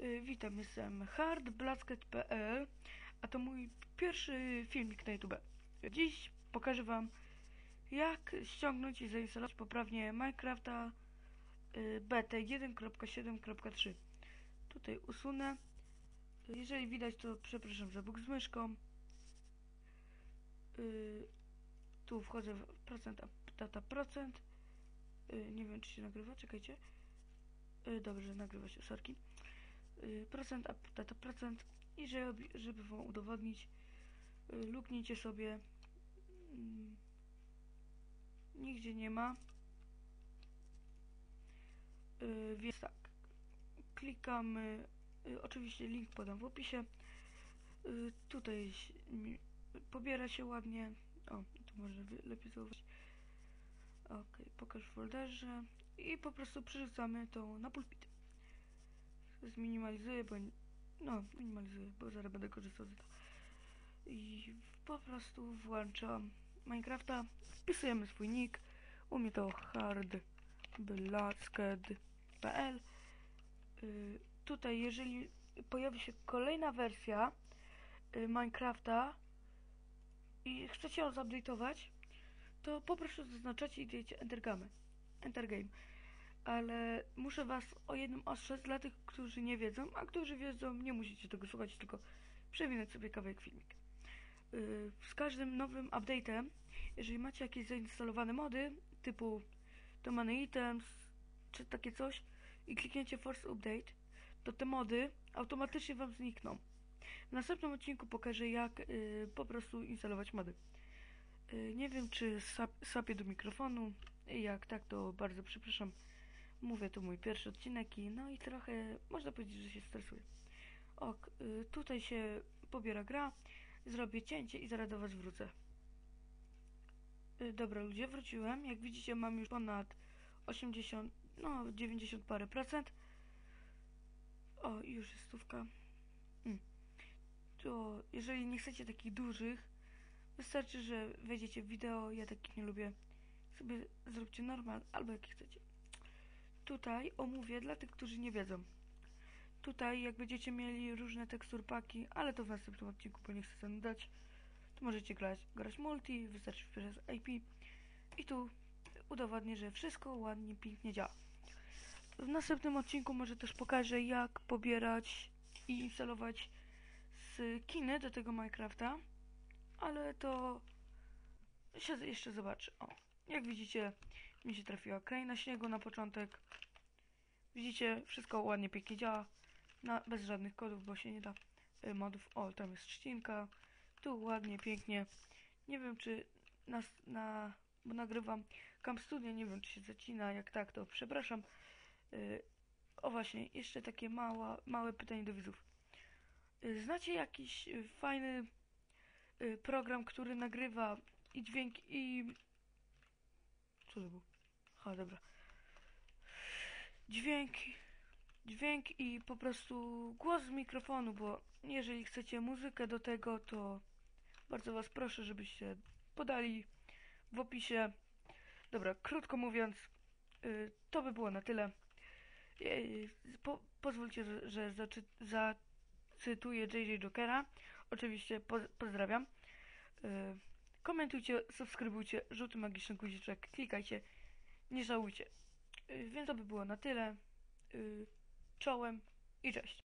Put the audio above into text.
Y, Witam, jestem hardblasket.pl, a to mój pierwszy filmik na YouTube. Dziś pokażę Wam, jak ściągnąć i zainstalować poprawnie Minecrafta y, betę 1.7.3. Tutaj usunę. Jeżeli widać, to przepraszam za bóg z myszką. Y, Tu wchodzę w procent, data procent. Nie wiem, czy się nagrywa, czekajcie. Dobrze, nagrywa się, sorki. Y, procent, a data procent i żeby, żeby wam udowodnić y, luknijcie sobie mm, nigdzie nie ma. Y, więc tak klikamy oczywiście link podam w opisie. Tutaj pobiera się ładnie. O, tu może wy- lepiej zauważyć. Ok, pokaż w folderze i po prostu przerzucamy to na pulpit zminimalizuję, bo no, minimalizuję, bo zaraz będę korzystał z tego. I po prostu włączam Minecrafta, wpisujemy swój nick, u mnie to hardblasket.pl y, Tutaj, jeżeli pojawi się kolejna wersja y, Minecrafta i chcecie ją zupdate'ować, to po prostu zaznaczacie i dajecie Enter Game. Enter Game ale muszę was o jednym ostrzec dla tych, którzy nie wiedzą, a którzy wiedzą, nie musicie tego słuchać, tylko przewinąć sobie kawałek filmik. Yy, z każdym nowym update'em, jeżeli macie jakieś zainstalowane mody, typu Domany Items, czy takie coś, i klikniecie Force Update, to te mody automatycznie wam znikną. W następnym odcinku pokażę, jak yy, po prostu instalować mody. Yy, nie wiem, czy sap, sapię do mikrofonu. Jak tak, to bardzo przepraszam. Mówię, to mój pierwszy odcinek i no i trochę można powiedzieć, że się stresuję. Ok, y, tutaj się pobiera gra, zrobię cięcie i zaraz do was wrócę. Y, dobra ludzie, wróciłem. Jak widzicie mam już ponad 80, no 90 parę procent. O, już jest stówka. Mm. To jeżeli nie chcecie takich dużych, wystarczy, że wejdziecie w wideo, ja takich nie lubię. Sobie zróbcie normal, albo jaki chcecie tutaj omówię dla tych, którzy nie wiedzą. Tutaj, jak będziecie mieli różne teksturpaki, ale to w następnym odcinku, bo nie chcę dać, to możecie grać, grać multi, wystarczy przez IP i tu udowodnię, że wszystko ładnie, pięknie działa. W następnym odcinku może też pokażę, jak pobierać i instalować skiny do tego Minecrafta, ale to się jeszcze zobaczy. O, jak widzicie, mi się trafiła kraina śniegu na początek. Widzicie, wszystko ładnie, pięknie działa. Na, bez żadnych kodów, bo się nie da y, modów. O, tam jest trzcinka. Tu ładnie, pięknie. Nie wiem, czy na, na bo nagrywam Camp Studio, nie wiem, czy się zacina. Jak tak, to przepraszam. Y, o właśnie, jeszcze takie mała, małe pytanie do widzów. Y, znacie jakiś y, fajny y, program, który nagrywa i dźwięk, i co to było? Ha, dobra. Dźwięk, dźwięk i po prostu głos z mikrofonu, bo jeżeli chcecie muzykę do tego, to bardzo was proszę, żebyście podali w opisie. Dobra, krótko mówiąc, y, to by było na tyle. Y, po, pozwólcie, że, zaczy, zacytuję JJ Jokera. Oczywiście poz, pozdrawiam. Y, Komentujcie, subskrybujcie, żółty magiczny guziczek, klikajcie, nie żałujcie. Y, Więc to by było na tyle. Y, Czołem i cześć.